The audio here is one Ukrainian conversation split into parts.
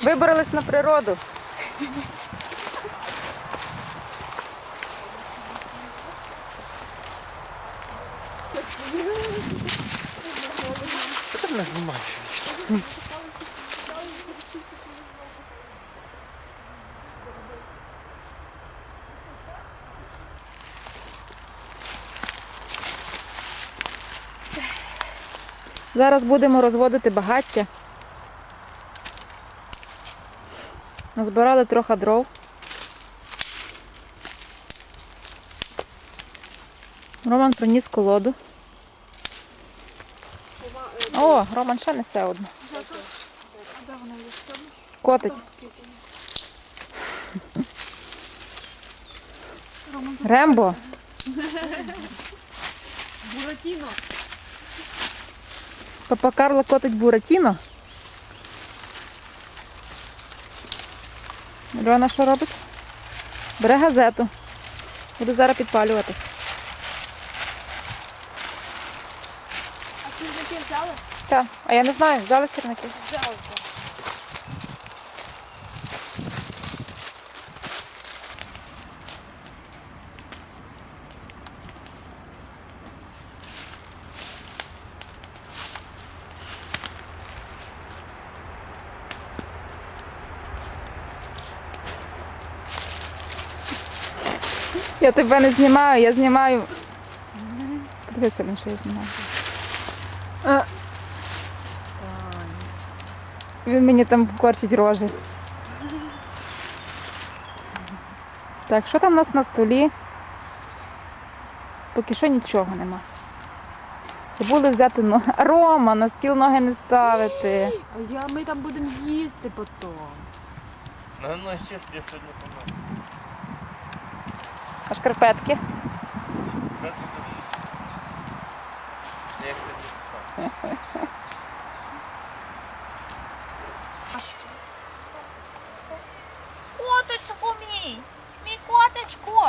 Вибрались на природу. Ти мене знімаєш? Зараз будемо розводити багаття. Назбирали трохи дров. Роман приніс колоду. О, Роман ще несе одну. Котить. Рембо. Буратіно. Папа Карло котить Буратіно. Льона що робить? Бере газету. Буде зараз підпалювати. А сірники взяли? Так, а я не знаю, взяли сірники. Взяли. Я тебе не знімаю, я знімаю. Подивися, Лін, що я знімаю. А. Він мені там корчить рожі. Так, що там у нас на столі? Поки що нічого нема. Забули взяти ноги. Рома, на стіл ноги не ставити. А я, ми там будемо їсти потім. Ну, ну, чесно, я сьогодні помер. А шкарпетки? А що? Коточку мій! Мій коточку!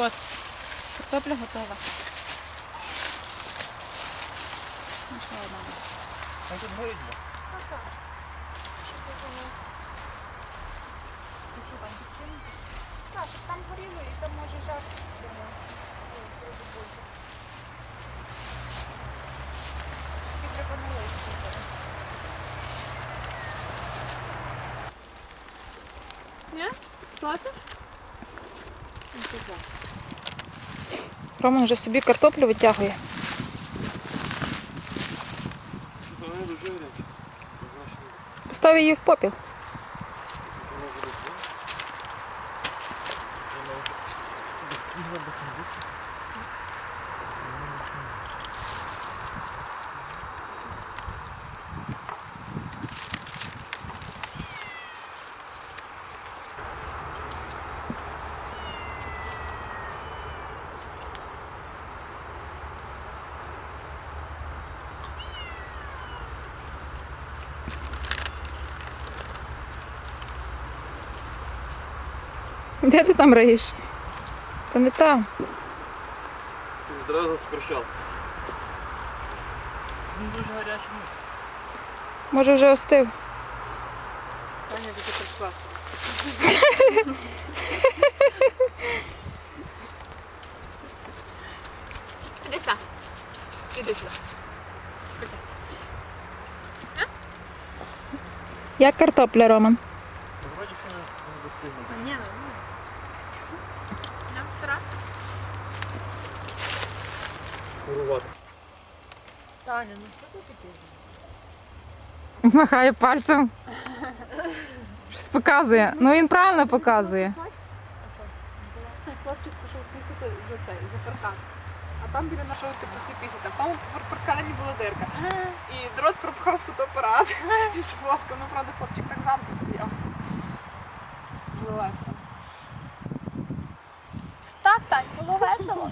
Вот. Картопля готова. А тут горить бо? Так, щоб там горіло і там може жар. І треба на листі зараз. Ні? Плати? Роман вже собі картоплю витягує. Вони. Постав її в попіл. Де ти там риєш? Та не там. Ти зразу спрощав. Він дуже гарячий. Може вже остив. Таня буде прийшла. Іди сюди. Іди сюди. Як картопля, Роман? Вроді що не достигне. А ні, ну. Сира? Сирувати. Таня, ну що ти таке? Махає пальцем. Щось показує. Ну він правильно показує. Хлопчик пішов писати за цей, за паркан. А там біля нашого теплиці пісяти. В тому пар- паркані була дирка. І дрот пропхав фотоапарат і сфоткав. Ну, правда, хлопчик так ззаду стояв. Було весело. Так, так, було весело.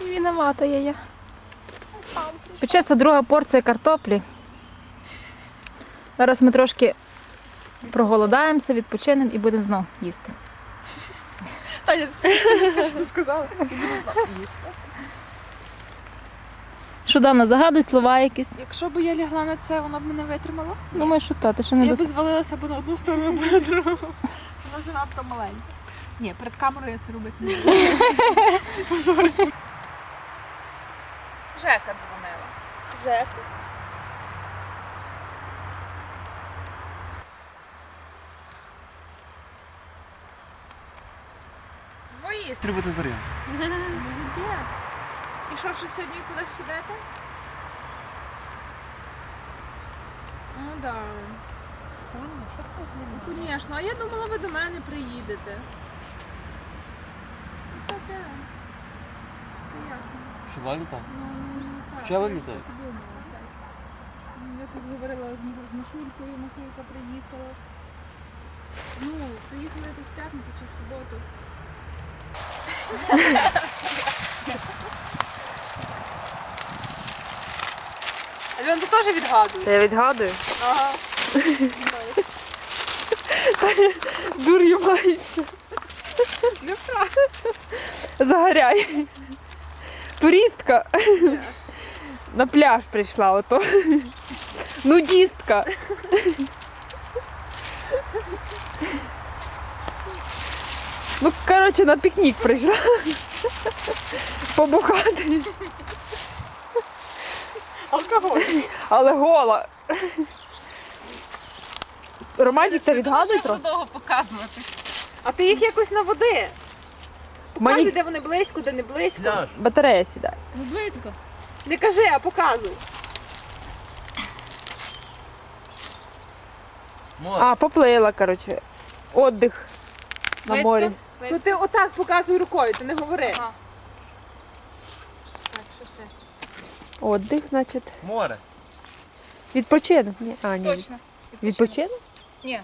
Виновата я я. Печеться друга порція картоплі. Зараз ми трошки проголодаємося, відпочинемо і будемо знов їсти. Таня, ти що сказала? Їсти. Що Дана, загадуй слова якісь. Якщо б я лягла на це, вона б мене витримала. Думаю, що та, ти ще не Я дос... би звалилася б на одну сторону, або на другу. Вона занадто маленька. Ні, перед камерою я це робити не буду. Жека дзвонила. Жека. Воїст. Треба заряд. Молодець. І що, що сьогодні кудись сідете? Ну да. Ну, Звісно, а я думала, ви до мене приїдете. Ну, Та де? Це ясно. Що літає? Ну, так. Пчели я це. Ну, Якось говорила з, з Машулькою, Машулька приїхала. Ну, приїхали якось в п'ятницю чи в суботу. Альон, ти теж відгадуєш? Я відгадую. Ага. Дур'ю мається. Загоряй. Туристка. На пляж прийшла ото. Нудістка. Ну, коротше, на пікнік прийшла. Побухати. Алкоголь. Але гола. Романтик, та відгадуй трохи. довго показувати. А ти їх якось наводи. Показуй, Мені де вони близько, де не близько. Ляж. батарея сідає. Ну близько. Не кажи, а показуй. Море. А, поплила, коротше. Отдих на Близько? морі. Ну ти отак показуй рукою, ти не говори. Ага. Так, що ще? Отдих, значить. Море. Відпочинок. Ні. А, ні. Точно. Відпочинок? Ні.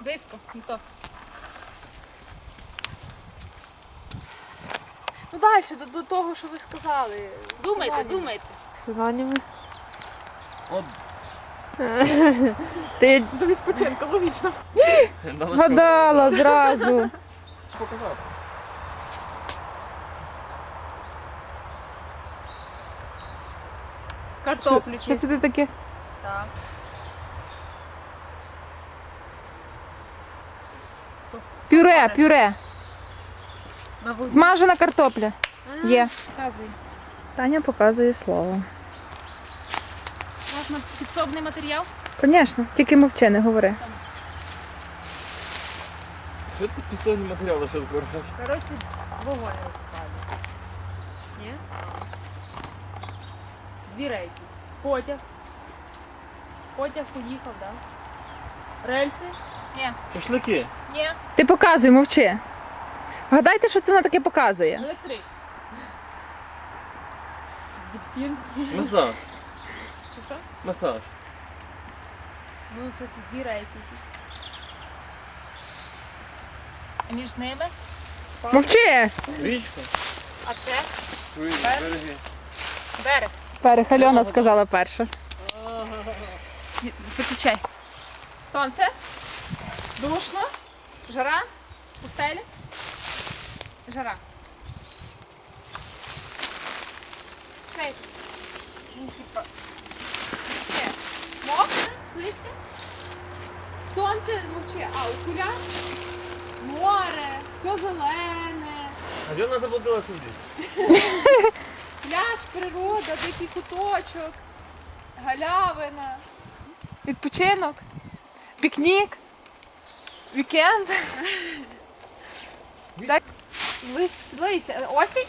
Близько. Не то. Ну далі, до, до того, що ви сказали. Думайте, Синоніми. думайте. Синоніми. От. Ти До відпочинку, логічно. гадала зразу. Показав. Картоплю. Що це ти таке? Так. Пюре, пюре. На вогні. Смажена картопля. Є. Показуй. Таня показує слово. Можна підсобний матеріал? Звісно, тільки мовчи, не говори. Що ти пісенні матеріали ще збираєш? Коротше, вогонь розпалює. Ні? Дві рейки. Потяг. Потяг поїхав, так? Да? Рельси? Ні. Шашлики. Ні. Ти показуй, мовчи. Гадайте, що це вона таке показує. Електрик. Дельфін. Масаж. Що? Масаж. Ну, що це дві рейки. А між ними? Мовчи! Річка. А це? Свої береги. Берег. Перех Альона сказала перша. Виключай. Сонце. Душно. Жара. Пустеля. Жара. Якось. Ну, типа. Мокре, листя. Сонце мовчи, а окуляр. Море, все зелене. А де вона заблудилася ліс? Пляж, природа, дикий куточок, галявина, відпочинок, пікнік, вікенд. Так, лис, лися. Осінь?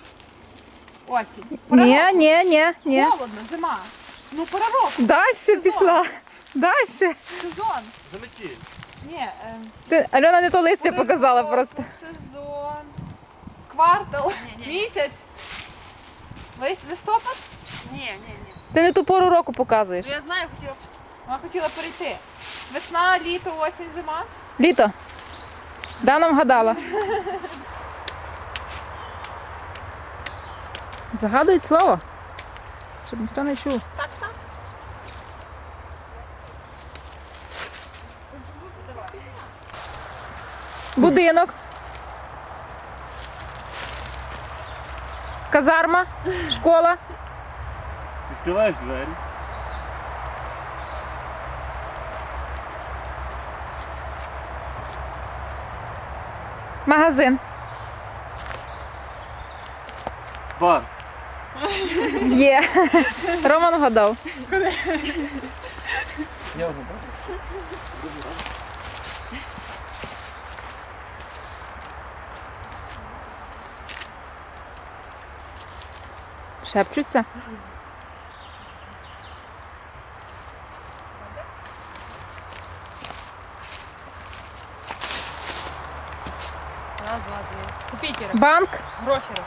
Осінь. Пора Ні, року. ні, ні, ні. Холодно, зима. Ну, пора року, Дальше пішла. Дальше. сезон. Заметіль. Ні, е, Ти, Альона не то листя пора показала року, просто. Сезон. Квартал. Місяць. Лис- Листопад? Ні, ні, ні. Ти не ту пору року показуєш. Я знаю, хотіла. Вона хотіла перейти. Весна, літо, осінь, зима. Літо. Да, нам гадала. Загадують слово, щоб ніхто не чув. Будинок. Казарма, школа, Відкриваєш двері. магазин. Бар. Є. Роман гадав. Я вже бачу. Шепчуться. Раз, два, три. Купіть Банк. Гроші ростуть.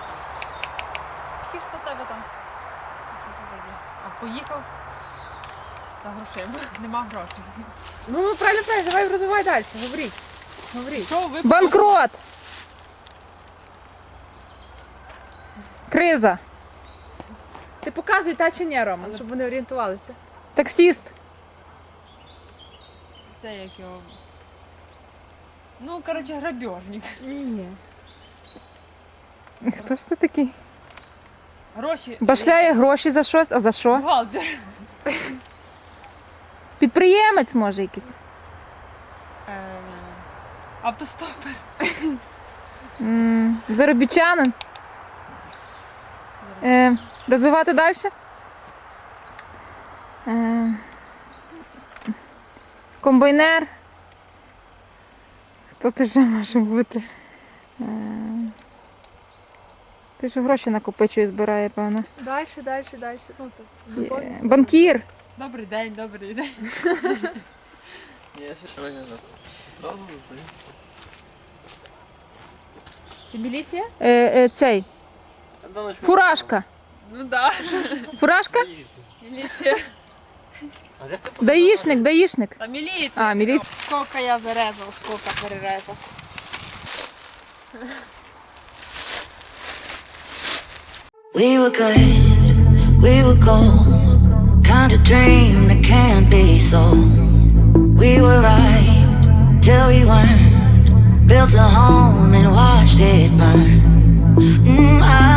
Які ж то в тебе там? Які це такі? А поїхав за грошима. Нема грошей. Ну, правильно, правильно, давай розвивай далі, говоріть. Говоріть. Що ви Банкрот. Криза. Ти показуй та чи ні, Роман, щоб вони орієнтувалися. Таксіст. Це як його. Ну, коротше, грабіжник. Ні. Хто ж це такий? Гроші. Башляє гроші за щось, а за що? Бухгалтер. Підприємець може якийсь. Е, Автостопер. М, Заробітчанин. Е, розвивати далі? Е, комбайнер. Хто ти ще може бути? Е, ти ж гроші накопичує, збирає, певно. Далі, далі, далі. Ну, то, Е, банкір. Добрий день, добрий день. Я ще не знаю. Зразу достаю. Ти міліція? Е, е, цей. Фуражка. Ну да. Фуражка? Міліція. Даїшник, даїшник. Та міліція. А, міліція. Скільки я зарезав, скільки перерезав. We were good, we were gold. Kind of dream that can't be sold. We were right till we weren't. Built a home and watched it burn. Mm, I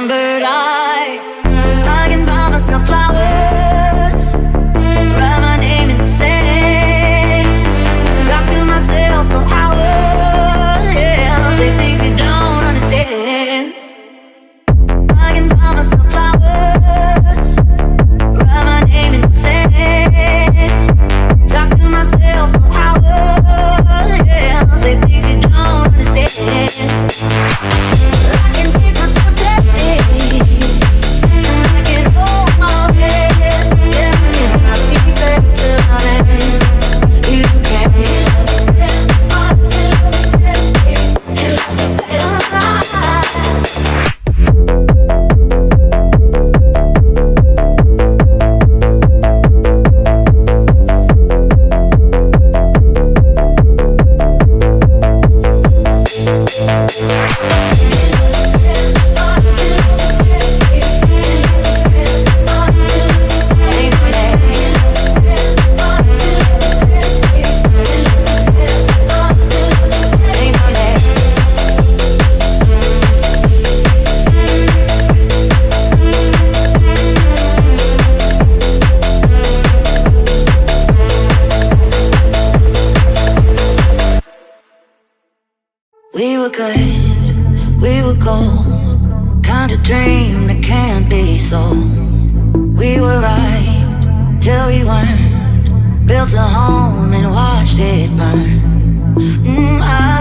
remembered I I can buy myself flowers. Write my name in sand. Talk to myself for hours. Yeah, say things you don't understand. I can buy myself flowers. Write my name in sand. Talk to myself for hours. Yeah, say things you don't understand. Till we weren't. Built a home and watched it burn. Mm, I